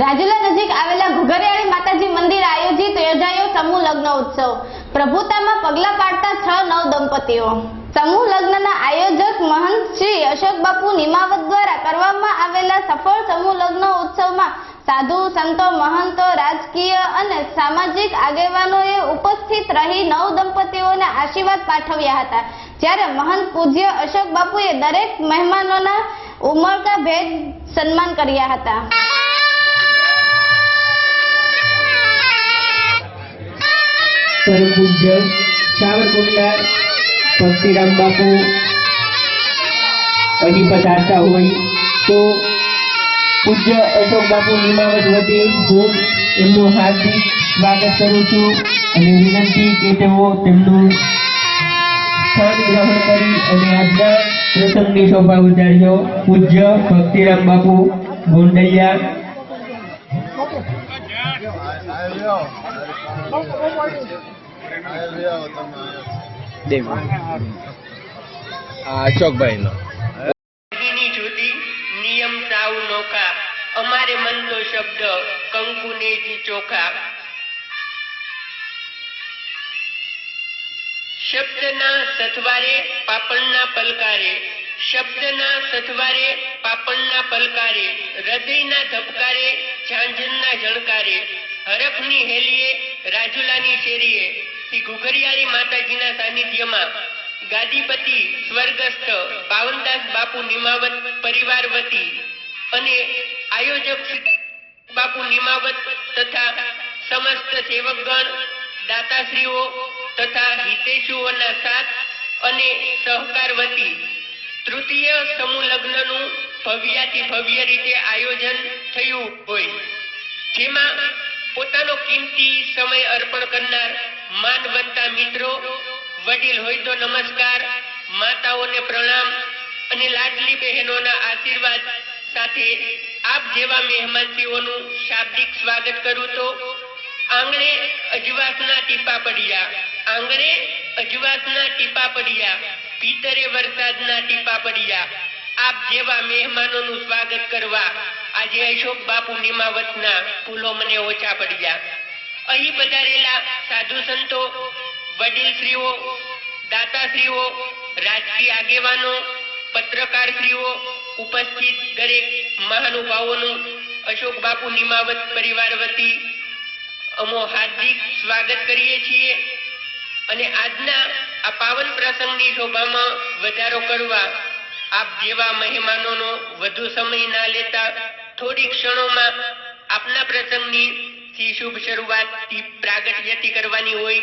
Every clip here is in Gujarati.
રાજુલા નજીક આવેલા ઘુઘરિયાળી માતાજી મંદિર આયોજિત યોજાયો સમૂહ લગ્ન ઉત્સવ. પ્રભુતામાં પગલા પાડતા છ નવ દંપતીઓ. સમૂહ લગ્નના આયોજક મહંત શ્રી અશોક બાપુ નિમાવત દ્વારા કરવામાં આવેલા સફળ સમૂહ લગ્ન ઉત્સવમાં સાધુ, સંતો, મહંતો, રાજકીય અને સામાજિક આગેવાનોએ ઉપસ્થિત રહી નવ દંપતીઓને આશીર્વાદ પાઠવ્યા હતા. જ્યારે મહંત પૂજ્ય અશોક બાપુએ દરેક મહેમાનોના ઉમળકા ભેદ સન્માન કર્યા હતા. પરમ પૂજ્ય સાવરકુંડલા ભક્તિરામ બાપુ અહીં પધારતા હોય તો પૂજ્ય અશોક બાપુ નિમાવત વતી હું એમનું હાર્દિક સ્વાગત કરું છું અને વિનંતી કે તેઓ તેમનું સ્થાન ગ્રહણ કરી અને આજના પ્રસંગની શોભા ઉજાડ્યો પૂજ્ય ભક્તિરામ બાપુ ગોંડલિયા અશોકભાઈ નો ની નિયમ સાવ નોખા. અમારે મનનો શબ્દ કંકુને ચોખા. શબ્દના સથવારે પાપણના પલકારે. શબ્દના સથવારે પાપણના પલકારે. હૃદયના ધબકારે ઝાંઝરના ઝણકારે હરફની હેલીએ રાજુલાની શેરીએ શ્રી ઘુઘરિયાળી માતાજીના સાનિધ્યમાં ગાદીપતિ સ્વર્ગસ્થ પાવનદાસ બાપુ નિમાવત પરિવાર વતી અને આયોજક બાપુ નિમાવત તથા સમસ્ત સેવકગણ, દાતાશ્રીઓ તથા હિતેશુઓના સાથ અને સહકાર વતી તૃતીય સમૂહ લગ્નનું ભવ્યાથી ભવ્ય રીતે આયોજન થયું હોય. જેમાં પોતાનો કિંમતી સમય અર્પણ કરનાર માનવંતા મિત્રો, વડીલ હોય તો નમસ્કાર, માતાઓને પ્રણામ અને લાડલી બહેનોના આશીર્વાદ સાથે આપ જેવા મહેમાનજીઓનું શાબ્દિક સ્વાગત કરું તો આંગણે અજવાસના ટીપા પડ્યા, આંગણે અજવાસના ટીપા પડ્યા ભીતરે વરસાદના ટીપા પડ્યા. આપ જેવા મહેમાનોનું સ્વાગત કરવા આજે અશોક બાપુ નિમાવતના ફૂલો મને ઓછા પડ્યા. અહીં પધારેલા સાધુ સંતો, વડીલશ્રીઓ, દાતાશ્રીઓ, રાજકીય આગેવાનો, પત્રકારશ્રીઓ, ઉપસ્થિત દરેક મહાનુભાવોનું અશોક બાપુ નિમાવત પરિવાર વતી અમો હાર્દિક સ્વાગત કરીએ છીએ અને આજના આ પાવન પ્રસંગની શોભામાં વધારો કરવા આપ જેવા મહેમાનોનો વધુ સમય ના લેતા થોડી ક્ષણોમાં આપના પ્રસંગની થી શુભ શરૂઆતથી પ્રાગટ્યથી કરવાની હોય.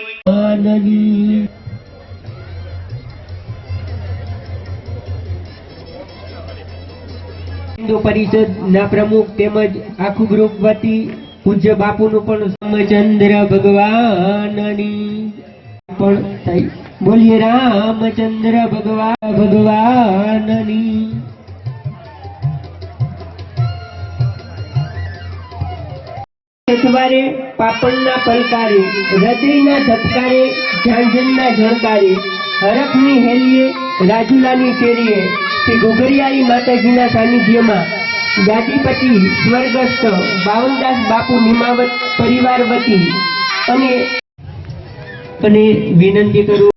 હિન્દુ પરિષદના પ્રમુખ તેમજ આખું ગ્રુપ વતી પૂજ્ય બાપુનું પણ રામચંદ્ર ભગવાનની પણ થઈ બોલીએ, રામચંદ્ર ભગવાન ભગવાનની. સથવારે, પાપણના પલકારે, હૃદયના ધબકારે ઝાંઝનના ઝણકારે હરખની હેલીએ, રાજુલાની શેરીએ, શ્રી ઘુઘરિયાળી માતાજીના સાનિધ્યમાં ગાદીપતિ સ્વર્ગસ્થ, બાવનદાસ બાપુ નિમાવત, પરિવાર વતી અને અને વિનંતી કરું